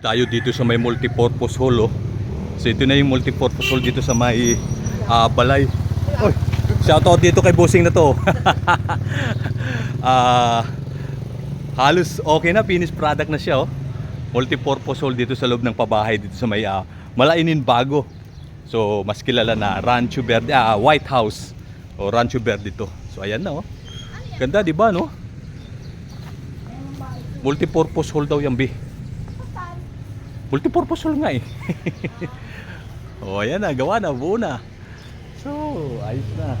tayo dito sa may multipurpose hall oh. So ito na yung multipurpose hall dito sa may ah, balay. Oy, shoutout dito kay bossing na to. Ah, halos okay na finished product na siya oh. Multipurpose hall dito sa loob ng pabahay dito sa may ah, Malainin Bago. So mas kilala na Rancho Verde, ah, White House o Rancho Verde to. So ayan na oh. Ganda 'di ba no? Multipurpose hall daw yan, Bi. Multipurpose hall nga eh. oh, ayan na, gawa na, buo na. So, ayos na.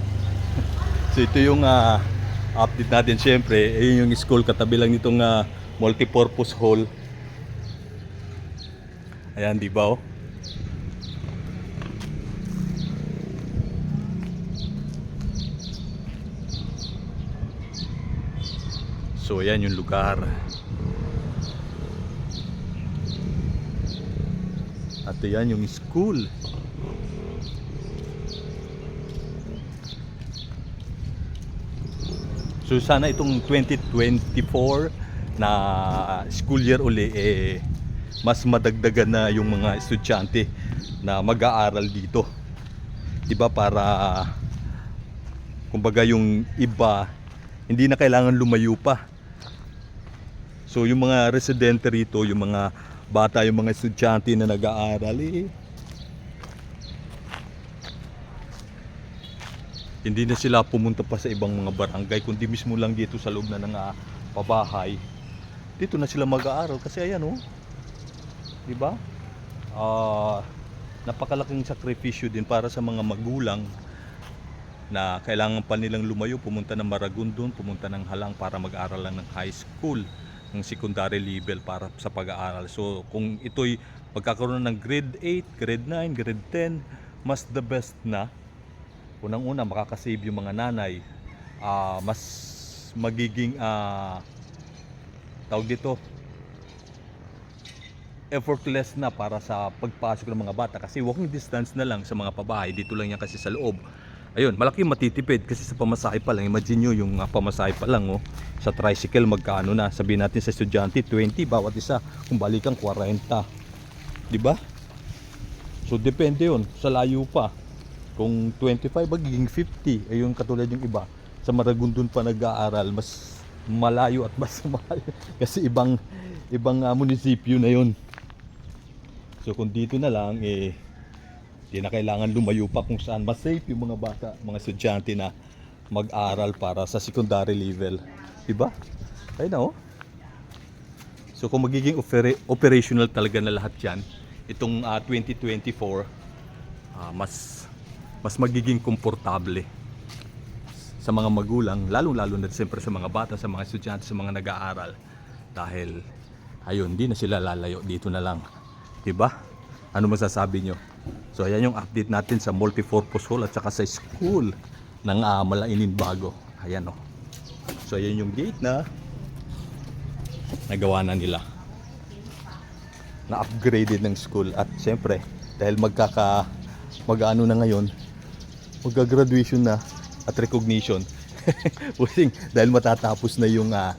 so, ito yung ah, update natin. Siyempre, ayun yung school katabi lang nitong ah, multipurpose hall. Ayan, di ba oh? So, ayan yung lugar. At yan yung school. So sana itong 2024 na school year uli eh mas madagdagan na yung mga estudyante na mag-aaral dito. 'Di ba para kumbaga yung iba hindi na kailangan lumayo pa. So yung mga residente rito, yung mga bata, yung mga estudyante na nag-aaral, eh, hindi na sila pumunta pa sa ibang mga barangay, kundi mismo lang dito sa loob na ng ah, pabahay. Dito na sila mag-aaral kasi ayan oh. 'Di ba? Ah, napakalaking sakripisyo din para sa mga magulang na kailangan pa nilang lumayo, pumunta ng Maragondon, pumunta ng Halang para mag-aral lang ng high school, ng secondary level para sa pag-aaral. So kung ito'y pagkakaroon ng grade 8, grade 9, grade 10, mas the best na. Unang-una makakasave yung mga nanay. Ah, mas magiging ah, tawag dito effortless na para sa pagpasok ng mga bata kasi walking distance na lang sa mga pabahay dito lang yan kasi sa loob ayun malaki matitipid kasi sa pamasahe pa lang. Imagine nyo yung uh, pamasahe pa lang oh, sa tricycle magkano na? Sabihin natin sa estudyante 20 bawat isa. Kung balikan 40 di ba? So depende yun. Sa layo pa. Kung 25 magiging 50 ayun katulad yung iba. Sa Maragondon pa nag-aaral mas malayo at mas mahal. Kasi ibang ibang uh, munisipyo na yun. So kung dito na lang eh di na kailangan lumayo pa kung saan mas safe yung mga bata, mga estudyante na mag-aral para sa secondary level. Diba? Ayun na oh. So kung magiging opera- operational talaga na lahat yan, itong ah, 2024, ah, mas mas magiging komportable sa mga magulang, lalong-lalo na siyempre sa mga bata, sa mga estudyante, sa mga nag-aaral. Dahil, ayun, di na sila lalayo, dito na lang. Diba? Ano masasabi nyo? So, ayan yung update natin sa multipurpose hall at saka sa school ng uh, Malainin Bago. Ayan o. So, ayan yung gate na nagawa na nila. Na-upgraded ng school. At syempre, dahil magkaka mag-ano na ngayon, magka-graduation na at recognition. Pusing, dahil matatapos na yung ah,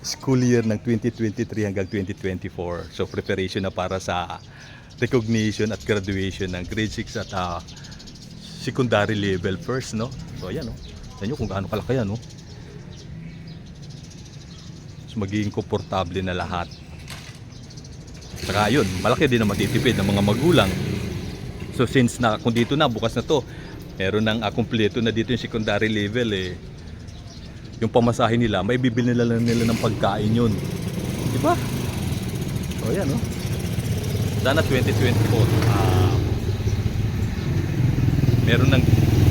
school year ng 2023 hanggang 2024. So preparation na para sa recognition at graduation ng grade 6 at ah, secondary level first, no? So ayan, no? Tignan nyo kung gaano kalaki yan, no? So magiging komportable na lahat. Saka yun, malaki din na matitipid ng mga magulang. So since na kung dito na, bukas na to, meron ng uh, kumpleto na dito yung secondary level eh. Yung pamasahe nila, may bibili nila lang nila ng pagkain yun. Di ba? O yan, no? Sana 2024, ah, meron ng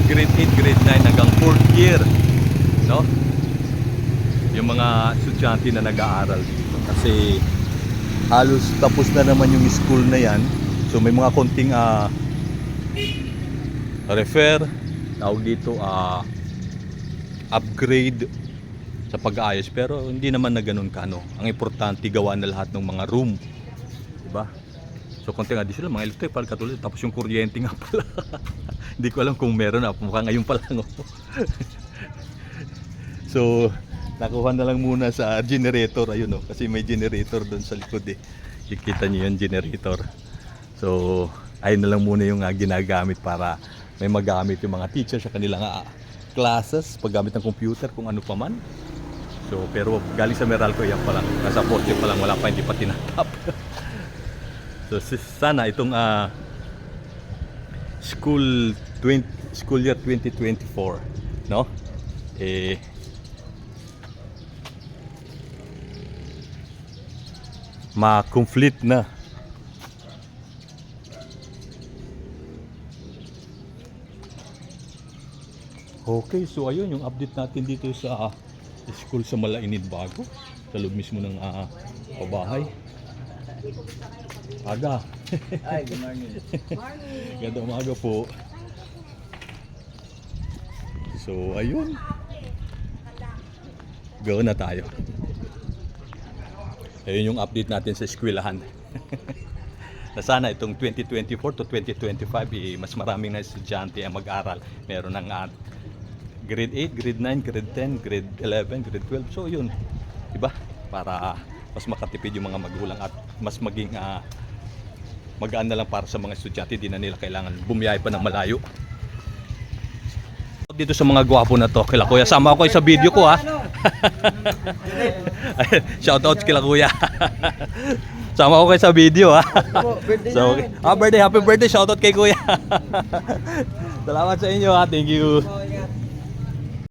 grade 8, grade 9 hanggang 4th year. No? Yung mga estudyante na nag-aaral dito. Kasi halos tapos na naman yung school na yan. So may mga konting ah, refer, tawag dito, ah, upgrade sa pag-aayos pero hindi naman na ganun ka no. Ang importante gawa na lahat ng mga room. 'Di ba? So konting additional mga electric pal katulad tapos yung kuryente nga pala. hindi ko alam kung meron na mukha ngayon pa lang. oh. so nakuha na lang muna sa generator ayun oh kasi may generator doon sa likod eh. Kikita niyo yung generator. So, ayun na lang muna yung ah, ginagamit para may magamit yung mga teacher sa kanilang ah, classes, paggamit ng computer, kung ano pa man. So, pero galing sa Meralco, yan pa lang. Nasa 40 pa lang, wala pa, hindi pa tinatap. so, sana itong ah, school 20, school year 2024, no? Eh, ma-complete na. Okay, so ayun yung update natin dito sa ah, school sa Malainid Bago. Sa loob mismo ng ah, pabahay. Aga. Ay, good morning. Ganda umaga po. So, ayun. Go na tayo. Ayun yung update natin sa eskwelahan. na sana itong 2024 to 2025 eh, mas maraming na estudyante ang mag-aral. Meron ng ah, grade 8, grade 9, grade 10, grade 11, grade 12. So yun, 'di ba? Para mas makatipid yung mga magulang at mas maging ah, magaan na lang para sa mga estudyante, di na nila kailangan bumiyahe pa ng malayo. Dito sa mga gwapo na to, kila kuya, sama ako sa video ko ha. Shoutouts kila kuya. sama ako sa video ha. So, okay. Ah, birthday, happy birthday, shoutout kay kuya. Salamat sa inyo ha, thank you.